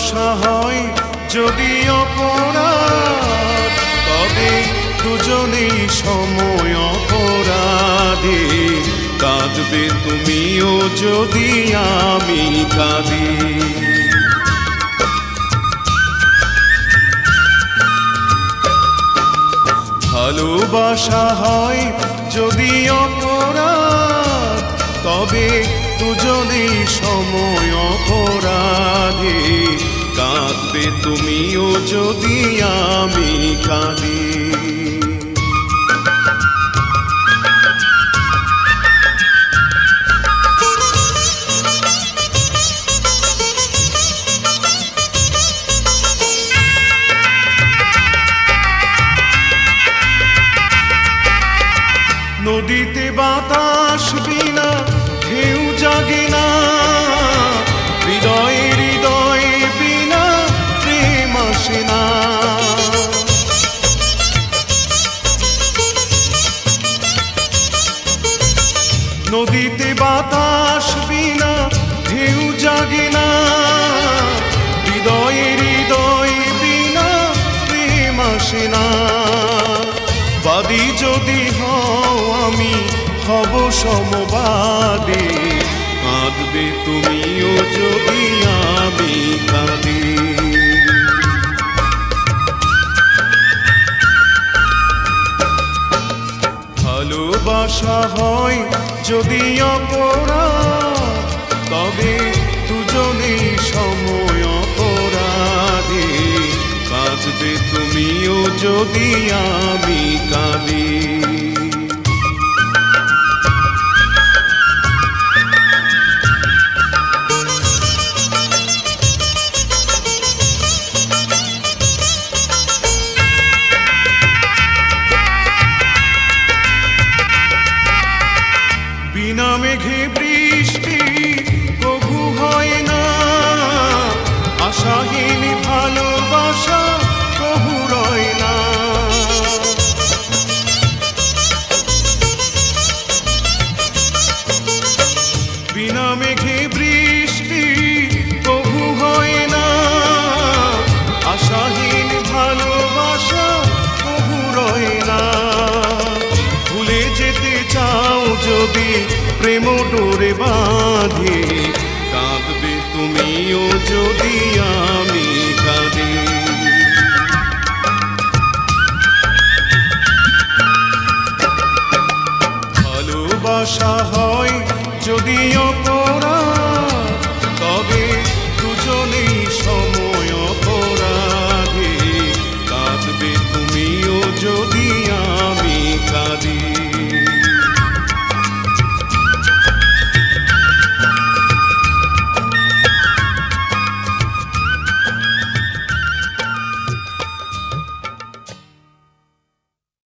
ভালোবাসা হয় যদি অপরাধ, তবে দুজনেই সময় অপরাধে। কাঁদবে তুমিও যদি আমি কাঁদি। ভালোবাসা হয় যদি অপরাধ, তবে দুজনেই কাঁদবে তুমিও যদি আমি কাঁদি। নদীতে বাতাস বিনা ঢেউ জাগে না। নদীতে বাতাস বিনা, ঢেউ জাগে না। হৃদয়ে হৃদয় বিনা, প্রেম আসে না। বাদী যদি হও আমি, হব সমবাদে। কাঁদবে তুমিও যদি আমি ভালোবাসা হয় যদি অপরাধ তবে দুজনেই সময় অপরাধী। বাঁচবে তুমিও যদি আমি যদি প্রেম ডোরে বাঁধে। কাঁদবে তুমিও যদি আমি কাঁদি। ভালোবাসা হয় যদিও অপরাধ